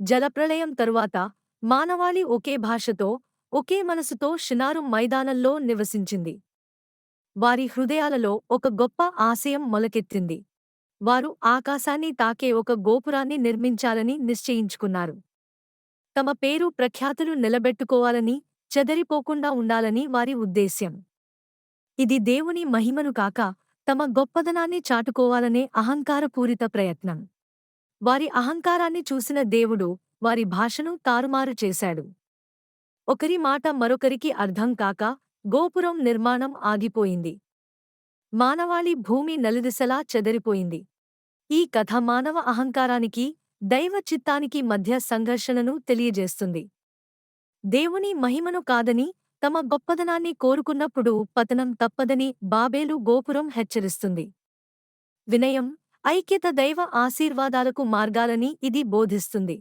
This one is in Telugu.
జలప్రళయం తరువాత మానవాళి ఒకే భాషతో ఒకే మనసుతో షినారు మైదానంలో నివసించింది. వారి హృదయాలలో ఒక గొప్ప ఆశయం మొలకెత్తింది. వారు ఆకాశాన్ని తాకే ఒక గోపురాన్ని నిర్మించాలని నిశ్చయించుకున్నారు. తమ పేరు ప్రఖ్యాతులు నిలబెట్టుకోవాలని చెదరిపోకుండా ఉండాలని వారి ఉద్దేశ్యం. ఇది దేవుని మహిమను కాక తమ గొప్పదనాన్ని చాటుకోవాలనే అహంకారపూరిత ప్రయత్నం. వారి అహంకారాన్ని చూసిన దేవుడు వారి భాషను తారుమారు చేశాడు. ఒకరి మాట మరొకరికి అర్థం కాక గోపురం నిర్మాణం ఆగిపోయింది. మానవాళి భూమి నలుదిశలా చెదరిపోయింది. ఈ కథ మానవ అహంకారానికి దైవ చిత్తానికి మధ్య సంఘర్షణను తెలియజేస్తుంది. దేవుని మహిమను కాదని తమ గొప్పదనాన్ని కోరుకున్నప్పుడు పతనం తప్పదని బాబేలు గోపురం హెచ్చరిస్తుంది. వినయం ఐక్యత దైవ ఆశీర్వాదాలకు మార్గాలని ఇది బోధిస్తుంది.